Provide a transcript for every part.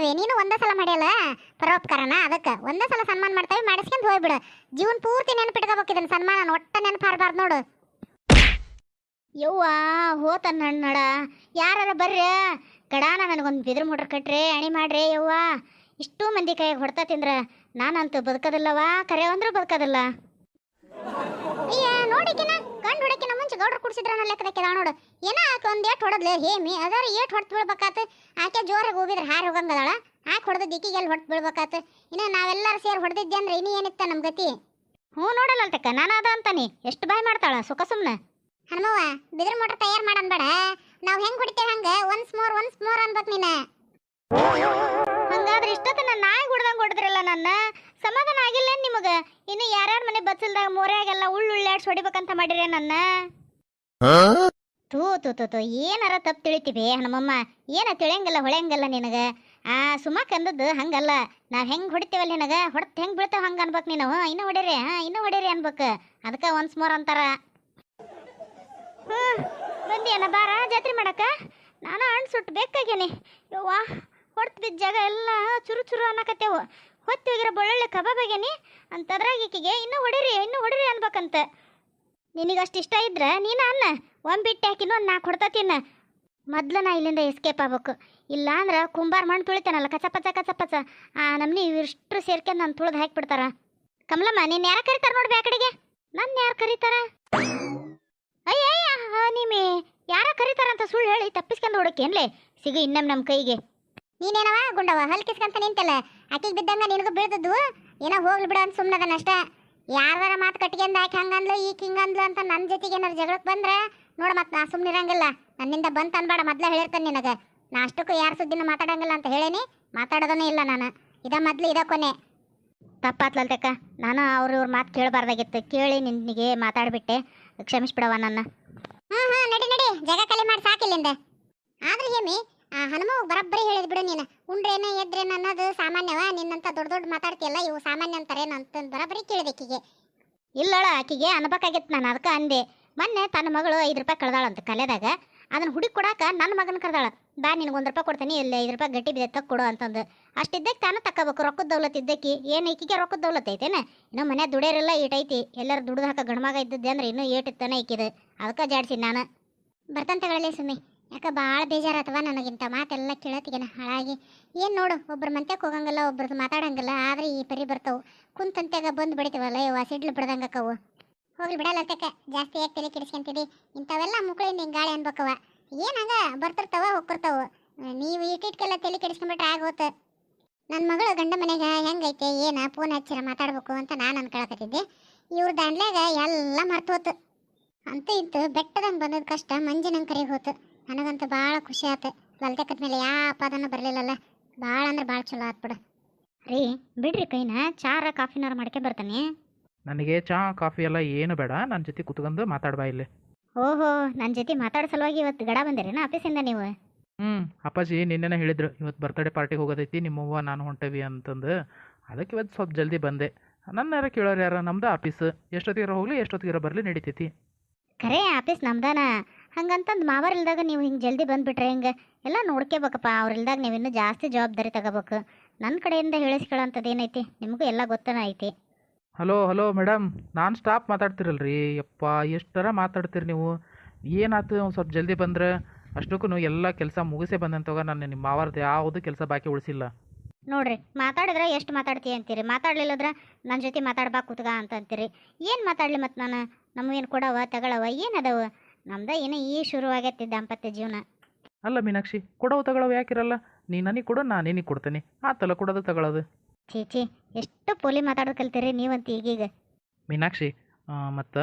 ಮಾಡ್ತೇವೆ. ನೀನು ಒಂದೇ ಸಲ ಮಾಡ್ಯಲ್ಲ? ಪರೋಪಕಾರನ? ಅದಕ್ಕೆ ಒಂದೇ ಸಲ ಸನ್ಮಾನ ಮಾಡ್ತೇವೆ, ಮಾಡಿಸ್ಕೊಂಡು ಹೋಗ್ಬಿಡು. ಜೀವನ ಪೂರ್ತಿ ನೆನಪಿಟ್ಕೋಬೇಕು ಇದನ್ನ ಸನ್ಮಾನ ಒಟ್ಟ ನೆನಪಾರ್ಬಾರ್ದು ನೋಡು. ಯವ್ವ ಹೋತನ್ನ ನಡ ಯಾರ ಬರ್ರಿ? ಕಡಾನ ನನಗೊಂದು ಬಿದ್ರ ಮೋಟ್ರ್ ಕಟ್ರಿ, ಅಣಿ ಮಾಡ್ರಿ ಯವ್ವ. ಇಷ್ಟು ಮಂದಿ ಕೈಯಾಗ ಹೊಡ್ತಾ ತಿಂದ್ರ ನಾನಂತೂ ಬದುಕೋದಿಲ್ಲವಾ ಕರೆ ಅಂದ್ರೂ ಬದುಕೋದಿಲ್ಲ. ನೋಡಿ ನೋಡಿಕಿನ ಗೌಡ್ರು ಕುಡ್ಸಿದ್ರ ಲೆಕ್ಕದಕ್ಕಿದ ನೋಡು. ಏನ ಆಕೆ ಒಂದು ಏಟ್ ಹೊಡದ್ಲೆ? ಹೇಮಿ ಅದಾರ ಏಟ್ ಹೊಡ್ತು ಬೀಳ್ಬೇಕಾತ. ಆಕೆ ಜೋರಾಗಿ ಹೋಗಿದ್ರೆ ಹಾರಿ ಹೋಗಂಗದಾಳ. ಆಕೆ ಹೊಡೆದ ದಿಕ್ಕಿಗೆ ಎಲ್ಲಿ ಹೊಡ್ತು ಬೀಳ್ಬೇಕಾತ? ಇನ್ನ ನಾವೆಲ್ಲರೂ ಸೇರಿ ಹೊಡೆದಿದ್ದೆ ಅಂದ್ರೆ ಇನ್ನೂ ಏನಿತ್ತ ನಮ್ಮ ಗತಿ? ಹ್ಞೂ ನೋಡಲ್ಲ ನಾನು ಅದ ಅಂತಾನೆ. ಎಷ್ಟು ಬಾಯ್ ಮಾಡ್ತಾಳ ಸುಖ ಸುಮ್ಮನೆ ಹನುಮವ್ವ ಬಿದಿರು ಮೋಟ್ರ್ ತಯಾರು ಮಾಡನ್ ಬೇಡ. ನಾವು ಹೆಂಗ್ ಹೊಡಿತೇವೆ ಹಂಗ? ಒನ್ಸ್ ಮೋರ್ ಒನ್ಸ್ ಮೋರ್ ಅನ್ಬೇಕು ನೀನು. ಹಂಗಾದ್ರೆ ಇಷ್ಟೊತ್ತನ ನಾಯಿ ಹೊಡ್ದಂಗೆ ಹೊಡೆದ್ರಲ್ಲ ನನ್ನ? ಸಮಾಧಾನ ಆಗಿಲ್ಲ ನಿಮಗೆ? ಇನ್ನು ಯಾರ್ಯಾರ ಮನೆ ಬಚ್ಚಲ್ದಾಗ ಮೋರ್ಯಾಗೆಲ್ಲ ಉಳ್ಳು ಉಳ್ಳಾಡ್ಸಿ ಹೊಡಿಬೇಕಂತ ಮಾಡಿರೇ ನನ್ನ? ತೂ ತೂ ತೂ ಏನಾರ ತಪ್ಪು ತಿಳಿತೀವಿ ಹನುಮಮ್ಮ. ಏನ ತಿಳಿಯಂಗಲ್ಲ, ಹೊಳೆಯಂಗಿಲ್ಲ ನಿನಗ. ಆ ಸುಮಾಕ್ ಅಂದದ್ದು ಹಂಗಲ್ಲ. ನಾವ್ ಹೆಂಗ್ ಹೊಡಿತೀವಲ್ಲ ನಿನಗ? ಹೊಡತ್ ಹೆಂಗ್ ಬೀಳ್ತಾವ ಹಂಗ ಅನ್ಬೇಕು ನೀನು. ಇನ್ನು ಹೊಡೀರಿ, ಹಾ, ಇನ್ನೂ ಹೊಡೀರಿ ಅನ್ಬೇಕು. ಅದಕ್ಕೆ ಒನ್ಸ್ ಮೋರ್ ಅಂತಾರ. ಹ್ಞೂ ಬಂದಿಯನ ಬಾರ, ಜಾತ್ರೆ ಮಾಡಕ ನಾನು ಹಣ್ಣು ಸುಟ್ಟು ಬೇಕಾಗೇನಿ ಯವ್ವ, ಹೊಡ್ತು ಬಿದ್ದ ಜಾಗ ಎಲ್ಲ ಚುರು ಚುರು ಅನ್ನಕತ್ತೇವು. ಹೊತ್ತು ಹೋಗಿರೋ ಬೆಳ್ಳುಳ್ಳಿ ಕಬಾಬ್ ಆಗೇನಿ ಅಂತದ್ರಾಗ ಈಕಿಗೆ ಇನ್ನೂ ಹೊಡೀರಿ ಇನ್ನೂ ಹೊಡೀರಿ ಅನ್ಬೇಕಂತ. ನಿನಗಷ್ಟು ಇಷ್ಟ ಇದ್ರೆ ನೀನು ಅನ್ನ. ಒಂದು ಬಿಟ್ಟು ಹಾಕಿನ ಒಂದು ನಾಲ್ಕು ಹೊಡ್ತಾ ತಿನ್ನ. ಮೊದ್ಲು ನಾ ಇಲ್ಲಿಂದ ಎಸ್ಕೇಪ್ ಆಗ್ಬೇಕು. ಇಲ್ಲ ಅಂದ್ರೆ ಕುಂಬಾರ ಮಣ್ಣು ತುಳಿತಾನಲ್ಲ, ಕಚ ಪಚ ಪಚ. ಆ ನಮ್ನಿ ಇವಿಷ್ಟು ಸೇರ್ಕೊಂಡು ನಾನು ತುಳಿದು ಹಾಕಿಬಿಡ್ತಾರ. ಕಮಲಮ್ಮ, ನೀನು ಯಾರು ಕರೀತಾರ ನೋಡ್ಬಿ ಆ ಕಡೆಗೆ ನನ್ನ ಯಾರು ಕರೀತಾರ? ಅಯ್ಯಯ್ಯ ನಿಮಿ, ಯಾರ ಕರೀತಾರಂತ ಸುಳ್ಳು ಹೇಳಿ ತಪ್ಪಿಸ್ಕೊಂಡು ಹುಡುಕೇನ್ಲೆ ಸಿಗು ಇನ್ನೊಮ್ಮೆ ನಮ್ಮ ಕೈಗೆ. ನೀನೇನವ ಗುಂಡವ ಹಲ್ಕಿಸ್ಕಂತ ನಿಂತಲ್ಲ. ಅಕ್ಕಿಗೆ ಬಿದ್ದಂಗ ನಿನಗೂ ಬೀಳ್ದದ್ದು? ಏನೋ ಹೋಗ್ಲಿ ಬಿಡ ಅಂತ ಸುಮ್ಮನದನ ಅಷ್ಟ. ಯಾರ್ದಾರ ಮಾತು ಕಟ್ಗೆಂದ ಆಕೆ ಹಂಗಂದ್ಲು ಈಗ ಹಿಂಗಂದ್ಲು ಅಂತ ನನ್ನ ಜೊತೆಗೆ ಏನಾರು ಜಗಳಕ್ಕೆ ಬಂದ್ರೆ, ನೋಡು ಮತ್ತೆ ನಾ ಸುಮ್ಮನಿರಂಗಿಲ್ಲ ನನ್ನಿಂದ ಬಂತ ಅನ್ಬೇಡ, ಮೊದ್ಲ ಹೇಳಿರ್ತೇನೆ ನಿನಗೆ. ನಾ ಅಷ್ಟಕ್ಕೂ ಯಾರ ಸುದ್ದಿನ ಮಾತಾಡಂಗಿಲ್ಲ ಅಂತ ಹೇಳೇನಿ, ಮಾತಾಡೋದನೇ ಇಲ್ಲ ನಾನು. ಇದ ಮೊದ್ಲು, ಇದ ಕೊನೆ. ತಪ್ಪಾತ್ಲಲ್ತಕ್ಕ ನಾನು ಅವ್ರ ಇವ್ರ ಮಾತು ಕೇಳಬಾರ್ದಾಗಿತ್ತು. ಕೇಳಿ ನಿನಗೆ ಮಾತಾಡ್ಬಿಟ್ಟೆ. ಕ್ಷಮಿಸ್ಬಿಡವ ನನ್ನ. ಹ್ಞೂ ಹ್ಞೂ ನಡಿ ನಡಿ. ಜಗ ಖಾಲಿ ಮಾಡಿ ಸಾಕಿಲ್ಲಿಂದ ಆದ್ರೆ ಹೇಮಿ ಆ ಹನುಮ ಬರಬ್ಬರಿ ಹೇಳಿದ್ ಬಿಡು ನೀನು. ಉಂಡ್ರೇನ ಎದ್ರೇನ ಅನ್ನೋದು ಸಾಮಾನ್ಯವ. ನಿನ್ನಂತ ದೊಡ್ಡ ದೊಡ್ಡ ಮಾತಾಡ್ತಿಯಲ್ಲ ಇವು ಸಾಮಾನ್ಯ ಅಂತಾರೇನು ಅಂತ ಬರಬ್ಬರಿ ಕೇಳಿದಕ್ಕಿಗೆ ಇಲ್ಲಳ ಆಕಿಗೆ ಅನ್ಬೇಕಾಗಿತ್ತು ನಾನು ಅದಕ್ಕೆ ಅಂದೆ. ಮೊನ್ನೆ ತನ್ನ ಮಗಳು ಐದು ರೂಪಾಯಿ ಕಳ್ದಾಳಂತ ಕಲೆದಾಗ ಅದನ್ನ ಹುಡುಕಿ ಕೊಡಾಕ ನನ್ನ ಮಗನ ಕರೆದಾಳ. ಬಾ ನಿನಗೆ ಒಂದು ರೂಪಾಯಿ ಕೊಡ್ತೀನಿ ಇಲ್ಲ ಐದು ರೂಪಾಯಿ ಗಟ್ಟಿ ಬಿದ್ದೆ ತಕ್ಕ ಕೊಡು ಅಂತಂದು. ಅಷ್ಟಿದ್ದಕ್ಕೆ ತಾನು ತಕ್ಕಬೇಕು ರೊಕ್ಕದ ದೌಲತ್ ಇದ್ದಕ್ಕಿ. ಏನು ಈಕಿಗೆ ರೊಕ್ಕದ ದೌಲತ್ ಐತೇನ? ಇನ್ನೂ ಮನೆ ದುಡಿಯೋರಿಲ್ಲ ಐತಿ ಎಲ್ಲರೂ ದುಡ್ದು ಹಾಕ ಗಣಮಗ ಇದ್ದದ್ದೆ ಅಂದ್ರೆ ಇನ್ನೂ ಏಟಿತ್ತಾನೆ ಈಕಿದೆ. ಅದಕ್ಕೆ ಜಾಡ್ಸಿ ನಾನು. ಬರ್ತಂತಗಳಲ್ಲೇ ಸುಮ್ಮನೆ. ಸುಮ್ಮಿ ಯಾಕೆ ಭಾಳ ಬೇಜಾರಾತವ ನನಗಿಂತ ಮಾತೆಲ್ಲ ಕೇಳತ್ತಿಗೆನ ಹಾಳಾಗಿ. ಏನು ನೋಡು, ಒಬ್ರು ಮಂತ್ಯಕ್ಕೆ ಹೋಗಂಗಿಲ್ಲ ಒಬ್ರದ್ದು ಮಾತಾಡಂಗಿಲ್ಲ, ಆದ್ರೆ ಈ ಪರಿ ಬರ್ತಾವು. ಕುಂತಂತ್ಯಾಗ ಬಂದು ಬಿಡ್ತೀವಲ್ಲ ಇವ ಸಿಡ್ಲು ಬಿಡ್ದಂಗಕ್ಕವು ಹೋಗ್ಲಿ ಬಿಡಲ್ಲ ಅತ್ತಕ್ಕ, ಜಾಸ್ತಿ ಯಾಕೆ ತಲೆ ಕೆಡಿಸ್ಕೊಂತಿದಿ? ಇಂಥವೆಲ್ಲ ಮುಕ್ಳಿಂದ ಹಿಂಗೆ ಗಾಳಿ ಅನ್ಬೇಕವ ಏನಂಗ ಬರ್ತಿರ್ತಾವ, ಹೋಗ್ತಿರ್ತಾವ. ನೀವು ಇಟ್ಟಿಟ್ಕೆಲ್ಲ ತಲೆ ಕೆಡಿಸ್ಕೊಂಬಿಟ್ರೆ ಆಗೋತ. ನನ್ನ ಮಗಳು ಗಂಡ ಮನೆಗೆ ಹೆಂಗೈತೆ, ಏನು, ಫೋನ್ ಹಚ್ಚಿರ ಮಾತಾಡ್ಬೇಕು ಅಂತ ನಾನು ಅನ್ಕೊಳಕತ್ತಿದ್ದೆ. ಇವ್ರ ದಾಂಡ್ಲ್ಯಾಗ ಎಲ್ಲ ಮರ್ತು ಹೋತು. ಅಂತ ಇತ್ತು ಬೆಟ್ಟದಂಗೆ ಬಂದದ ಕಷ್ಟ, ಮಂಜಿನಂಗೆ ಕರೆಗೆ ಹೋತು. ನನಗಂತೂ ಭಾಳ ಖುಷಿ ಆತು. ಲಲ್ತಕ್ಕದ ಮೇಲೆ ಯಾವ ಬರಲಿಲ್ಲ ಬರಲಿಲ್ಲಲ್ಲ. ಭಾಳ ಅಂದ್ರೆ ಭಾಳ ಚಲೋ ಆತ್ ಬಿಡು. ರೀ ಬಿಡ್ರಿ ಕೈನ. ಚಾರ ಕಾಫಿನಾರ ಮಾಡ್ಕೆ ಬರ್ತಾನೆ. ನನಗೆ ಚಾ ಕಾಫಿ ಎಲ್ಲ ಏನು ಬೇಡ. ನನ್ನ ಜೊತೆ ಕುತ್ಕೊಂಡು ಮಾತಾಡ್ಬಾ ಇಲ್ಲಿ. ಓಹೋ ನನ್ನ ಜೊತೆ ಮಾತಾಡೋ ಸಲುವಾಗಿ ಇವತ್ತು ಗಡ ಬಂದಿರೇನ ಆಫೀಸಿಂದ ನೀವು? ಹ್ಞೂ ಅಪ್ಪಾಜಿ ನಿನ್ನೆನೇ ಹೇಳಿದ್ರು ಇವತ್ತು ಬರ್ತ್ಡೇ ಪಾರ್ಟಿಗೆ ಹೋಗೋದೈತಿ ನಿಮ್ಮವ್ವ ನಾನು ಹೊಂಟೇವಿ ಅಂತಂದು. ಅದಕ್ಕೆ ಇವತ್ತು ಸ್ವಲ್ಪ ಜಲ್ದಿ ಬಂದೆ. ನನ್ನ ಯಾರ ಕೇಳೋರು ಯಾರ ನಮ್ದು ಆಫೀಸ್. ಎಷ್ಟೊತ್ತಿಗಾರ ಹೋಗಲಿ ಎಷ್ಟೊತ್ತಿಗಾರ ಬರಲಿ ನಡೀತೈತಿ. ಖರೆ ಆಫೀಸ್ ನಮ್ದಾನ? ಹಂಗಂತಂದು ಮಾವರ್ ಇಲ್ದಾಗ ನೀವು ಹಿಂಗೆ ಜಲ್ದಿ ಬಂದುಬಿಟ್ರೆ ಹಿಂಗೆ? ಎಲ್ಲ ನೋಡ್ಕೋಬೇಕಪ್ಪ ಅವ್ರ ಇಲ್ದಾಗ ನೀವು ಇನ್ನೂ ಜಾಸ್ತಿ ಜವಾಬ್ದಾರಿ ತಗೋಬೇಕು. ನನ್ನ ಕಡೆಯಿಂದ ಹೇಳಿಸ್ಕೊಳ್ಳೋಂಥದ್ದು ಏನೈತಿ ನಿಮಗೂ ಎಲ್ಲ ಗೊತ್ತನ ಐತಿ. ಹಲೋ ಹಲೋ ಮೇಡಮ್ ನಾನು ಸ್ಟಾಪ್ ಮಾತಾಡ್ತಿರಲ್ರಿ. ಯಪ್ಪ ಎಷ್ಟರ ಮಾತಾಡ್ತೀರಿ ನೀವು? ಏನಾಯ್ತು ಒಂದು ಸ್ವಲ್ಪ ಜಲ್ದಿ ಬಂದ್ರೆ? ಅಷ್ಟಕ್ಕೂ ಎಲ್ಲ ಕೆಲಸ ಮುಗಿಸೇ ಬಂದಂತವಾಗ ನಾನು ನಿಮ್ಮ ಮಾವಾರ್ದು ಯಾವುದು ಕೆಲಸ ಬಾಕಿ ಉಳಿಸಿಲ್ಲ. ನೋಡ್ರಿ ಮಾತಾಡಿದ್ರೆ ಎಷ್ಟು ಮಾತಾಡ್ತೀಯ ಅಂತೀರಿ? ಮಾತಾಡ್ಲಿಲ್ಲದ್ರ ನನ್ನ ಜೊತೆ ಮಾತಾಡ್ಬಾ ಕೂತ್ಗ ಅಂತ ಅಂತೀರಿ. ಏನು ಮಾತಾಡಲಿ ಮತ್ತು ನಾನು? ನಮಗೇನು ಕೊಡವ ತಗೊಳವ ಏನದವ ನಮ್ದ ಏನು ಈ ಶುರು ಆಗೈತಿ ದಾಂಪತ್ಯ ಜೀವನ. ಅಲ್ಲ ಮೀನಾಕ್ಷಿ ಕೊಡೋ ತಗೊಳವು ಯಾಕಿರಲ್ಲ? ನೀ ನನಗೆ ಕೊಡು ನಾನು ನಿನಗೆ ಕೊಡ್ತೀನಿ. ತಲೆ ಕೊಡೋದು ತಗೊಳ್ಳೋದು ಛೀ ಛೀ ಎಷ್ಟು ಪೋಲಿ ಮಾತಾಡೋದು ಕಲ್ತೀರಿ ನೀವಂತ ಈಗೀಗ. ಮೀನಾಕ್ಷಿ ಮತ್ತು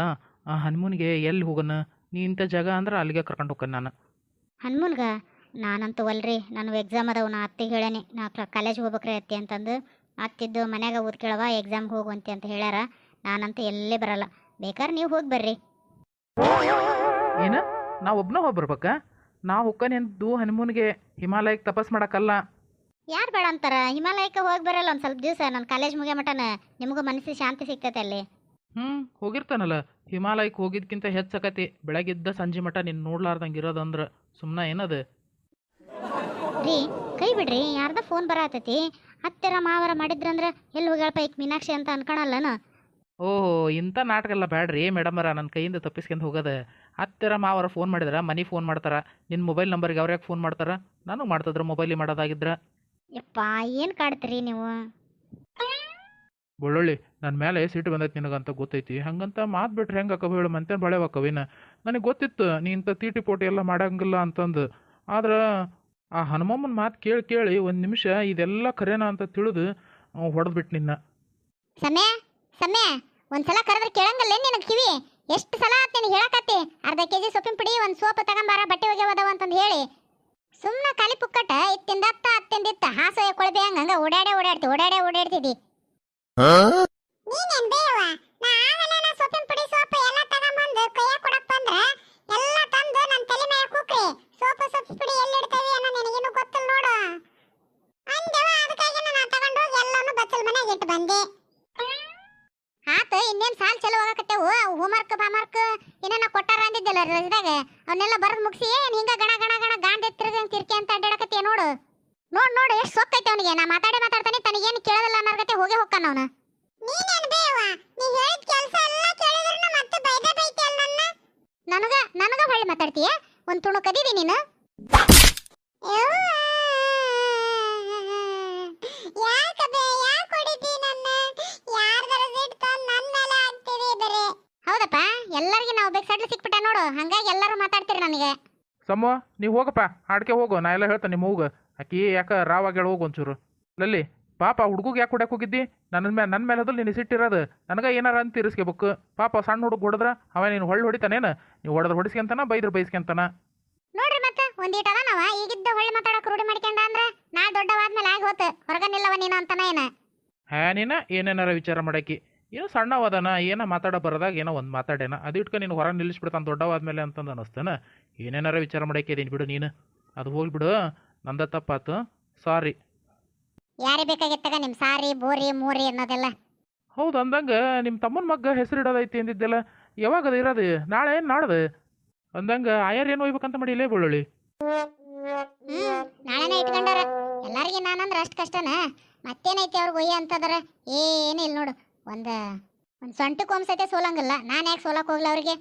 ಹನುಮೂನಿಗೆ ಎಲ್ಲಿ ಹೋಗೋಣ ನೀ ಇಂಥ ಜಾಗ ಅಂದ್ರೆ ಅಲ್ಲಿಗೆ ಕರ್ಕೊಂಡು ಹೋಗ್ತಾನೆ ನಾನು. ಹನುಮನ್ಗ? ನಾನಂತೂ ಅಲ್ರಿ ನಾನು ಎಕ್ಸಾಮ್ ಅದಾವ ನಾ ಅತ್ತಿಗೆ ಹೇಳೇನಿ. ನಾ ಕಾಲೇಜ್ಗೆ ಹೋಗ್ಬೇಕ್ರಿ ಅತ್ತಿ ಅಂತಂದು. ಅತ್ತಿದ್ದು ಮನ್ಯಾಗ ಓದ್ಕೇಳವ ಎಕ್ಸಾಮ್ಗೆ ಹೋಗುವಂತೆ ಅಂತ ಹೇಳ್ಯಾರ. ನಾನಂತೂ ಎಲ್ಲೇ ಬರಲ್ಲ. ಬೇಕಾದ್ರೆ ನೀವು ಹೋಗಿ ಬರ್ರಿ. ಏನು? ನಾ ಒಬ್ಬನ ಹೋಗಿ ಬರ್ಬೇಕಾ? ನಾ ಹುಕ್ಕನೆಂದು ಹನುಮೂನಿಗೆ ಹಿಮಾಲಯಕ್ಕೆ ತಪಸ್ ಮಾಡಕ್ಕಲ್ಲ ಯಾರು ಬೇಡ ಅಂತಾರ? ಹಿಮಾಲಯಕ್ಕೆ ಹೋಗಿ ಬರಲ್ಲ ಒಂದು ಸ್ವಲ್ಪ ದಿವಸ ನನ್ನ ಕಾಲೇಜ್ ಮುಗಿಯ ಮಟನ ನಿಮಗೂ ಮನಸ್ಸಿಗೆ ಶಾಂತಿ ಸಿಗ್ತೈತೆ ಅಲ್ಲಿ. ಹ್ಞೂ ಹೋಗಿರ್ತಾನಲ್ಲ. ಹಿಮಾಲಯಕ್ಕೆ ಹೋಗಿದ್ಕಿಂತ ಹೆಚ್ಚಕತಿ ಬೆಳಗಿದ್ದ ಸಂಜೆ ಮಟ ನೀನು ನೋಡ್ಲಾರ್ದಂಗೆ ಇರೋದಂದ್ರೆ ಸುಮ್ಮನೆ ಏನದು? ರೀ ಕೈ ಕೈ ಬಿಡ್ರಿ ಯಾರ್ದ ಫೋನ್ ಬರತೈತಿ. ಹತ್ತಿರ ಮಾವರ ಮಾಡಿದ್ರಂದ್ರೆ ಎಲ್ಲಿ ಹೋಗ್ಯಾಳಪ್ಪ ಈಗ ಮೀನಾಕ್ಷಿ ಅಂತ ಅನ್ಕೊಳಲ್ಲನ ಓಹೋ ಇಂಥ ನಾಟಕ ಎಲ್ಲ ಬೇಡ್ರಿ ಮೇಡಮರ ನನ್ನ ಕೈಯಿಂದ ತಪ್ಪಿಸ್ಕೊಂಡು ಹೋಗೋದ. ಹತ್ತಿರ ಮಾವರ ಫೋನ್ ಮಾಡಿದ್ರೆ ಮನೆ ಫೋನ್ ಮಾಡ್ತಾರೆ ನಿನ್ನ ಮೊಬೈಲ್ ನಂಬರ್ಗೆ ಅವ್ರ್ಯಾಕೆ ಫೋನ್ ಮಾಡ್ತಾರೆ? ನನಗೆ ಮಾಡ್ತಿದ್ರು ಮೊಬೈಲ್ ಮಾಡೋದಾಗಿದ್ರೆ. ಯಪ್ಪ ಏನು ಕಾಡ್ತೀರಿ ನೀವು? ಬೆಳ್ಳುಳ್ಳಿ ನನ್ನ ಮೇಲೆ ಸಿಟ್ಟು ಬಂದೈತಿ ನಿನಗಂತ ಗೊತ್ತೈತಿ. ಹಂಗಂತ ಮಾತು ಬಿಟ್ರೆ ಹೆಂಗೆ ಅಕ್ಕವ ಹೇಳು ಮಂತೇನು ಬಳೆ ಅಕ್ಕವಿನ ನನಗೆ ಗೊತ್ತಿತ್ತು ನೀ ಇಂಥ ತೀಟಿ ಪೋಟಿ ಎಲ್ಲ ಮಾಡಂಗಿಲ್ಲ ಅಂತಂದು. ಆದ್ರೆ ಆ ಹನುಮಮ್ಮನ ಮಾತು ಕೇಳಿ ಕೇಳಿ ಒಂದು ನಿಮಿಷ ಇದೆಲ್ಲ ಕರೇನ ಅಂತ ತಿಳಿದು ಹೊಡೆದ್ಬಿಟ್ಟು ನಿನ್ನ. ಸಮಯ ಸಮಯ ಒಂದ್ಸಲ ಕರೆದ್ರೆ ಕೇಳಂಗಲ್ಲ ನಿನಗೆ ಕಿವಿ? ಎಷ್ಟು ಸಲ ಆತ್ ನಿನಗೆ ಹೇಳಕತ್ತಿ? ಅರ್ಧ ಕೆಜಿ ಸೊಪ್ಪಿನ ಪುಡಿ, ಒಂದು ಸೋಪ್ ತಗೊಂಬಾರ, ಬಟ್ಟೆ ಒಗೆವದವ ಅಂತಂದು ಹೇಳಿ. ಸುಮ್ಮನೆ ಖಾಲಿ ಪುಕ್ಕಟ, ಇತ್ತಿಂದ ಅತ್ತ, ಅತ್ತಿಂದ ಇತ್ತ ಹಾಸೋಯ ಕೊಳಬೆ ಹಂಗ ಹಂಗ ಓಡಾಡೇ ಓಡಾಡ್ತಿ ಓಡಾಡೇ ಓಡಾಡ್ತಿದ್ದಿ ನೀನೇನ್ ಬೇವ ನಾ ಆಗಲ್ಲ ನಾ ಸೊಪ್ಪಿನ ಪುಡಿ ಸೋಪ್ ಎಲ್ಲ ತಗೊಂಬಂದು ಕೈಯ ಕೊಡಕ್ ಬಂದ್ರ ಎಲ್ಲ ತಂದು ನನ್ನ ತಲೆ ಮೇಲೆ ಕೂಕ್ರಿ. ಸೋಪ್ ಸೊಪ್ಪಿನ ಪುಡಿ ಎಲ್ಲಿ ಇಡ್ತೇವಿ ಅನ್ನೋ ನಿನಗೇನು ಗೊತ್ತಿಲ್ಲ ನೋಡು. ಅಂದೆವ ಅದಕ್ಕಾಗಿ ನಾನು ತಗೊಂಡು ಹೋಗಿ ಎಲ್ಲಾನು ಬಚ್ಚಲ್ ಮನೆಗೆ ಇಟ್ಟು ಬಂದೆ. ಆತ ಇನ್ನೇನ್ ಸಾಲ್ ಹೋಮ್ವರ್ಕ್ ಬಾಮರ್ಕ್ ಏನೇನ ಕೊಟ್ಟಾರ ಅಂದಿದ್ದಲ್ಲ ರಜದಾಗ? ಅವನ್ನೆಲ್ಲ ಬರೆದು ಮುಗಿಸಿ ಏನ್ ಹಿಂಗ ಗಣ ಗಣ ಗಣ ಗಾಂಡ್ ಎತ್ತಿರ್ಗಂಗ್ ತಿರ್ಕೆ ಅಂತ ಅಡ್ಡಾಡಕತ್ತೀಯ ನೋಡು. ನೋಡ್ ನೋಡು ಎಷ್ಟು ಸೊಕ್ಕೈತೆ ಅವನಿಗೆ. ನಾ ಮಾತಾಡೇ ಮಾತಾಡ್ತಾನೆ ತನಗೇನು ಕೇಳೋದಿಲ್ಲ ಅನ್ನರ್ಗತೆ ಹೋಗಿ ಹೋಗ್ತಾನ ಅವನು. ನೀನೇನ್ ಬೇವ ನೀ ಹೇಳಿದ ಕೆಲಸ ಎಲ್ಲ ಮತ್ತೆ ಬೈದ ಬೈತಿಯಲ್ಲ ನನ್ನ? ನನಗ ನನಗ ಹೊಳ್ಳಿ ಮಾತಾಡ್ತೀಯ? ಒಂದ್ ತುಣು ಕದೀವಿ ನೀನು ಯಾಕೆ ಹೊಡಿತಿ ನನ್ನ ಯಾರ್ದಾರ ಸಿಟ್ಟು ತಂದ್ ನನ್ ಮೇಲೆ ಹಾಕ್ತೀರಿ ಬರೀ ಹೌದಪ್ಪ ಎಲ್ಲರಿಗೆ ನಾವು ಬೇಕಾದ್ರೆ ಸಿಕ್ಬಿಟ್ಟ ನೋಡು ಹಂಗಾಗಿ ಎಲ್ಲರೂ ಮಾತಾಡ್ತೀರಿ ನನಗೆ. ಸಮ್ಮ ನೀವು ಹೋಗಪ್ಪ ಆಡ್ಕೆ ಹೋಗು ನಾ ಎಲ್ಲ ಹೇಳ್ತೇನೆ ನಿಮ್ಮ ಹೋಗು ಆಕಿ ಯಾಕೆ ರಾವಾಗ್ಯಾಳ ಹೋಗು ಒಂಚೂರು. ಲಲ್ಲಿ ಪಾಪ ಹುಡುಗಿಗೆ ಯಾಕೆ ಹೊಡ್ಯಾಕೆ ಹೋಗಿದ್ದಿ? ನನ್ನ ಮೇಲೆ ನನ್ನ ಮೇಲೆ ಅದ್ರಲ್ಲಿ ನೀನು ಸಿಟ್ಟಿರೋದು ನನಗೆ ಏನಾರ ಅಂತ ತೀರಿಸ್ಕೋಬೇಕು ಪಾಪ ಸಣ್ಣ ಹುಡುಗ ಹೊಡೆದ್ರ ಅವ ನೀನು ಹೊಳ್ಳಿ ಹೊಡಿತಾನೇನು? ನೀವು ಹೊಡೆದ್ರೆ ಹೊಡಿಸ್ಕೊಂತಾನ ಬೈದ್ರೆ ಬೈಸ್ಕೊಂತಾನ ನೋಡ್ರಿ ಮತ್ತೆ ಒಂದೀಟ ಅದಾನವ ಈಗಿದ್ದ ಹೊಳ್ಳಿ ಮಾತಾಡಕ್ ರೂಢಿ ಮಾಡ್ಕೊಂಡ ಅಂದ್ರೆ ನಾ ದೊಡ್ಡವಾದ್ಮೇಲೆ ಆಗಿ ಹೋತ. ಹೊರಗನ್ನಿಲ್ಲವ ನೀನು ಅಂತಾನ ಏನ? ಹಾ ನೀನ ಏನೇನಾರ ವಿಚಾರ ಮಾಡಾಕಿ. ಏನೋ ಸಣ್ಣವಾದನ ಏನೋ ಮಾತಾಡೋ ಬರದಾಗ ಏನೋ ಒಂದು ಮಾತಾಡೇನ. ಅದು ಇಟ್ಕೊಂಡು ನೀನು ಹೊರ ನಿಲ್ಲಿಸ್ಬಿಡ್ತಾನೆ ದೊಡ್ಡವಾದ್ಮೇಲೆ ಅಂತಂದು ಅನ್ನಿಸ್ತಾನೆ. ಏನೇನಾರ ವಿಚಾರ ಮಾಡಾಕಿ ಇದೀನಿ ಬಿಡು ನೀನು. ಅದು ಹೋಗ್ಬಿಡು ನಂದ ತಪ್ಪಾತು. ಸಾರಿ. ಯಾರೇ ಬೇಕಾಗಿತ್ತಾಗ ನಿಮ್ಮ ಸಾರಿ ಬೋರಿ ಮೂರಿ ಅನ್ನೋದೆಲ್ಲ? ಹೌದು ಅಂದಂಗೆ ನಿಮ್ಮ ತಮ್ಮನ ಮಗ್ಗ ಹೆಸರು ಇಡೋದೈತಿ ಅಂದಿದ್ದೆಲ್ಲ. ಯಾವಾಗ ಅದು ಇರೋದು? ನಾಳೆ ಏನು ನಾಡ್ದು? ಅಂದಂಗೆ ಆಯರ್ ಏನು ಹೋಗ್ಬೇಕಂತ ಮಾಡಿ ಇಲ್ಲೇ ಹ್ಮ್ ನಾಳೆನೇ ಇಟ್ಕೊಂಡಾರ. ಎಲ್ಲರಿಗೆ ನಾನಂದ್ರೆ ಅಷ್ಟು ಕಷ್ಟನ. ಮತ್ತೇನೈತಿ ಅವ್ರಿಗೆ ಒಯ್ಯ ಅಂತದಾರ? ಏನಿಲ್ಲ ನೋಡು. ಒಂದ ಒಂದು ಸೊಂಟಕ್ಕೆ ಒಂದ್ಸತೆ ಸೋಲಂಗಿಲ್ಲ. ನಾನು ಯಾಕೆ ಸೋಲಕ್ ಹೋಗ್ಲ ಅವ್ರಿಗೆ?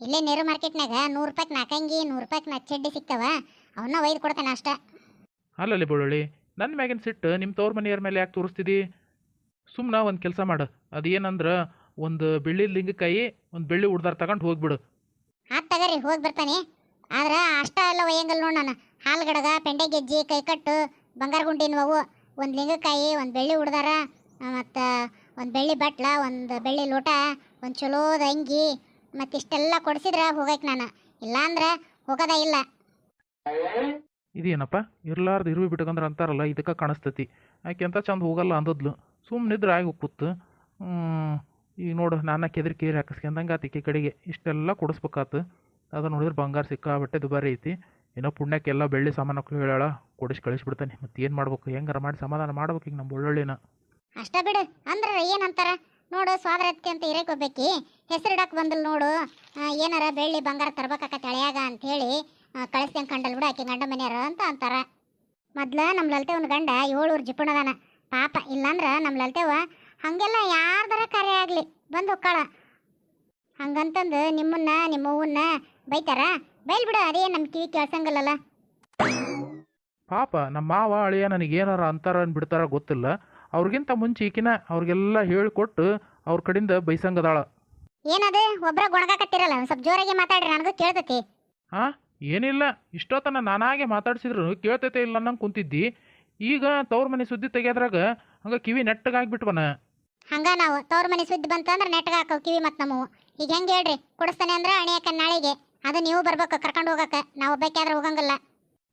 ಇಲ್ಲೇ ನೇರು ಮಾರ್ಕೆಟ್ನಾಗ ನೂರು ರೂಪಾಯ್ಗೆ ನಾಲ್ಕಂಗಿ ನೂರು ರೂಪಾಯ್ಗೆ ನಾಲ್ಕು ಚಡ್ಡಿ ಸಿಗ್ತಾವ. ಅವನ್ನ ಒಯ್ದು ಕೊಡ್ತಾನೆ ಅಷ್ಟ. ಅಲ್ಲಲ್ಲಿ ಬೆಳ್ಳುಳ್ಳಿ ನನ್ನ ಮ್ಯಾಗಿನ ಸಿಟ್ಟು ನಿಮ್ಮ ತೋರ್ ಮನೆಯವ್ರ ಮೇಲೆ ಯಾಕೆ ತೋರಿಸ್ತಿದಿ? ಸುಮ್ಮನೆ ಒಂದು ಕೆಲಸ ಮಾಡು. ಅದು ಏನಂದ್ರೆ ಒಂದು ಬೆಳ್ಳಿ ಲಿಂಗಕಾಯಿ ಒಂದು ಬೆಳ್ಳಿ ಉಡ್ದಾರ ತಗೊಂಡು ಹೋಗ್ಬಿಡು. ಆತ್ ತಗರಿ ಹೋಗಿ ಬರ್ತಾನೆ. ಆದ್ರೆ ಅಷ್ಟ ಎಲ್ಲ ಒಯ್ಯಂಗಲ್ ನೋಡ್ ನಾನು. ಹಾಲ್ಗಡಗ ಪೆಂಡೆ ಗೆಜ್ಜಿ ಕೈಕಟ್ಟು ಬಂಗಾರ ಗುಂಡಿನವು ಒಂದು ಲಿಂಗಕಾಯಿ ಒಂದು ಬೆಳ್ಳಿ ಉಡ್ದಾರ ಮತ್ತು ಒಂದು ಬೆಳ್ಳಿ ಬಟ್ಲ, ಒಂದು ಬೆಳ್ಳಿ ಲೋಟ, ಒಂದು ಚಲೋದ ಅಂಗಿ ಮತ್ತು ಇಷ್ಟೆಲ್ಲ ಕೊಡ್ಸಿದ್ರೆ ಹೋಗಕ್ಕೆ ನಾನು. ಇಲ್ಲಾಂದ್ರೆ ಹೋಗೋದ ಇಲ್ಲ. ಇದೇನಪ್ಪ? ಇರ್ಲಾರ್ದು ಇರುವಿ ಬಿಟ್ಕಂದ್ರೆ ಅಂತಾರಲ್ಲ, ಇದಕ್ಕೆ ಕಾಣಿಸ್ತತಿ. ಆಕೆ ಅಂತ ಚಂದ ಹೋಗಲ್ಲ ಅಂದದ್ಲು. ಸುಮ್ಮನಿದ್ರೆ ಆಗಿ ಕೂತು. ಈಗ ನೋಡು ನಾನು ಕೆದ್ರ ಕೇರಿ ಹಾಕಿಸ್ಕೊಂಡಂಗೆ ಆತ ಈಕೆ ಕಡೆಗೆ. ಇಷ್ಟೆಲ್ಲ ಕೊಡಿಸ್ಬೇಕಾತು. ಅದು ನೋಡಿದ್ರೆ ಬಂಗಾರ ಸಿಕ್ಕಾಬಟ್ಟೆ ದುಬಾರಿ ಐತಿ. ಏನೋ ಪುಣ್ಯಕ್ಕೆಲ್ಲ ಬೆಳ್ಳಿ ಸಾಮಾನು ಹೇಳಾಳ. ಕೊಡಿಸಿ ಕಳಿಸ್ಬಿಡ್ತಾನೆ. ಮತ್ತೆ ಏನು ಮಾಡ್ಬೇಕು? ಹೆಂಗಾರ ಮಾಡಿ ಸಮಾಧಾನ ಮಾಡ್ಬೇಕು ಈಗ ನಮ್ಮ ಒಳ್ಳೊಳ್ಳಿನ. ಅಷ್ಟ ಬಿಡು. ಅಂದ್ರೆ ಏನಂತಾರ? ನೋಡು ಸ್ವಾದ್ರತ್ಕೆ ಅಂತ ಇರೇಕೋಬೇಕಿ ಹೆಸರಿಡಕ್ ಬಂದಲ್ ನೋಡು. ಏನಾರ ಬೆಳ್ಳಿ ಬಂಗಾರ ತರ್ಬೇಕಾಕತ್ತೆ ತಳಿಯಾಗ ಅಂತ ಹೇಳಿ ಕಳಿಸ್ದಂಗೆ ಕಂಡಲ್ ಬಿಡು ಆಕೆ ಗಂಡ ಮನೆಯರ ಅಂತ ಅಂತಾರ. ಮೊದ್ಲ ನಮ್ಮ ಲಲ್ತೆವನ ಗಂಡ ಏಳೂರು ಜಿಪುಣದಾನ. ಪಾಪ, ಇಲ್ಲಾಂದ್ರ ನಮ್ಮ ಲಲ್ತೆವ ಹಂಗೆಲ್ಲ ಯಾರ್ದಾರ ಕಾರ್ಯ ಆಗ್ಲಿ. ಬಂದು ಹೊಕ್ಕಾಳ ಹಂಗಂತಂದು ನಿಮ್ಮನ್ನ, ನಿಮ್ಮ ಹೂವನ್ನ ಬೈತಾರ? ಬೈಲ್ ಬಿಡು, ಅದೇ ನಮ್ಮ ಕಿವಿ ಕೇಳ್ಸಂಗಲ್ಲ ಪಾಪ, ನಮ್ಮ ಮಾವ, ಅಳಿಯ ನನಗೆ ಏನಾರ ಅಂತಾರ ಬಿಡ್ತಾರ ಗೊತ್ತಿಲ್ಲ. ಅವ್ರಿಗಿಂತ ಮುಂಚೆ ಈಕಿನ ಅವ್ರಿಗೆಲ್ಲ ಹೇಳಿಕೊಟ್ಟು ಅವ್ರ ಕಡೆಯಿಂದ ಬೈಸಂಗದಾಳ. ಏನದು? ಒಬ್ರ ಗೊಣಗಾಕತ್ತಿರಲ್ಲ ಒಂದ್ ಸ್ವಲ್ಪ ಜೋರಾಗಿ ಮಾತಾಡ್ರಿ ನನಗೂ ಕೇಳ್ತತಿ. ಹಾ ಏನಿಲ್ಲ ಇಷ್ಟೊತ್ತನ ನಾನಾಗೆ ಮಾತಾಡ್ಸಿದ್ರು ಕೇಳ್ತೈತೆ ಇಲ್ಲ ಅನ್ನಂಗೆ ಕುಂತಿದ್ದಿ. ಈಗ ತವ್ರ ಮನೆ ಸುದ್ದಿ ತೆಗೆದ್ರಾಗ ಹಂಗೆ ಕಿವಿ ನೆಟ್ಟಗಾಗ್ಬಿಟ್ವನ ಹಂಗ ನಾವು ತವ್ರ ಮನೆ ಸುದ್ದಿ ಬಂತಂದ್ರೆ ನೆಟ್ಗ ಹಾಕೋ ಕಿವಿ ಮತ್ತೆ ನಮ್ಮವು. ಈಗ ಹೆಂಗೆ ಹೇಳ್ರಿ ಕೊಡಿಸ್ತಾನೆ ಅಂದ್ರೆ ಅಣಿಯಕ್ಕ ನಾಳೆಗೆ ಅದು ನೀವು ಬರ್ಬೇಕು ಕರ್ಕೊಂಡು ಹೋಗಕ್ಕೆ. ನಾವು ಬೇಕಾದ್ರೆ ಹೋಗಂಗಿಲ್ಲ.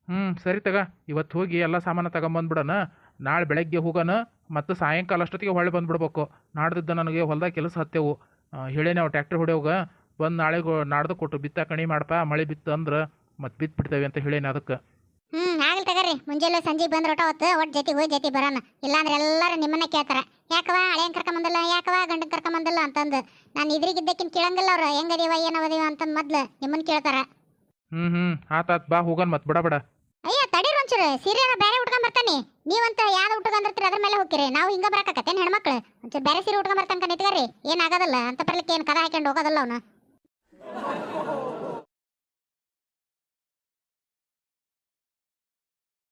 ಹ್ಞೂ ಸರಿ ತಗ. ಇವತ್ತು ಹೋಗಿ ಎಲ್ಲ ಸಾಮಾನು ತಗೊಂಬಂದ್ಬಿಡಣ. ನಾಳೆ ಬೆಳಗ್ಗೆ ಹೋಗೋಣ ಮತ್ತು ಸಾಯಂಕಾಲ ಅಷ್ಟೊತ್ತಿಗೆ ಹೊಳ್ಳಿ ಬಂದುಬಿಡ್ಬೇಕು. ನಾಡ್ದಿದ್ದ ನನಗೆ ಹೊಲ್ದಾಗ ಕೆಲಸ ಹತ್ತೇವು ಹೇಳೇನೆ ಅವು ಟ್ಯಾಕ್ಟ್ರಿ ಹೊಡೆಯೋಗ. ಬಂದು ನಾಳೆ ನಾಡ್ದು ಕೊಟ್ಟು ಬಿತ್ತ ಕಣಿ ಮಾಡಪ್ಪ ಮಳೆ ಬಿತ್ತು ಅಂದ್ರೆ ಮತ್ತೆ ಬಿತ್ತು ಬಿಡ್ತೇವೆ ಅಂತ ಹೇಳೇನೆ ಅದಕ್ಕೆ. ಹ್ಞೂ ಆಗಲಿ ತಗರಿ. ಮುಂಜಾನೆ ಸಂಜೆ ಬಂದ್ರೆ ಒಟ್ಟ ಹೊತ್ತು ಒಟ್ಟು ಜೊತೆ ಹೋಗಿ ಜೊತೆ ಬರೋಣ ಇಲ್ಲಾಂದ್ರೆ ಎಲ್ಲರೂ ನಿಮ್ಮನ್ನ ಕೇಳ್ತಾರ. ಯಾಕವ ಹಳೆಯನ್ ಕರ್ಕೊಂಬಂದಲ್ಲ ಯಾಕವ ಗಂಡನ ಕರ್ಕೊಂಬಂದಿಲ್ಲ ಅಂತಂದು. ನಾನು ಇದ್ರಿಗಿದ್ದಕ್ಕಿಂತ ಕೇಳಂಗಿಲ್ಲ ಅವ್ರು. ಹೆಂಗದೀವ ಏನವದೀವ ಅಂತಂದು ಮೊದ್ಲು ನಿಮ್ಮನ್ನ ಕೇಳ್ತಾರೆ. ಹ್ಞೂ ಹ್ಞೂ ಆತಾತ್ ಬಾ ಹೋಗೋಣ ಮತ್ತೆ. ಬಿಡ ಬಿಡ. ಅಯ್ಯ ತಡೀರಿ ಒಂಚೂರು. ಸೀರೆ ಸೀರೆನ ಬೇರೆ ಬರ್ತಾನೆ ನೀವಂತ ಯಾವ್ದು ಉಟ್ಕೊಂಡಿರ್ತೀರಿ ಅದ್ರ ಮೇಲೆ ಹೋಗಿರಿ ನಾವು ಹಿಂಗ ಬರಕತ್ತೇನ್ ಹೆಣ್ಮಕ್ಳು? ಒಂಚೂರು ಬೇರೆ ಸೀರೆ ಉಟ್ಕೊಂಡ್ ಬರ್ತಂಕ ನಿಂತ್ಕರಿ ಏನಾಗೋದಲ್ಲ ಅಂತ ಬರ್ಲಿಕ್ಕೆ ಏನು ಕದ ಹಾಕೊಂಡು ಹೋಗೋದಲ್ಲ ಅವನು.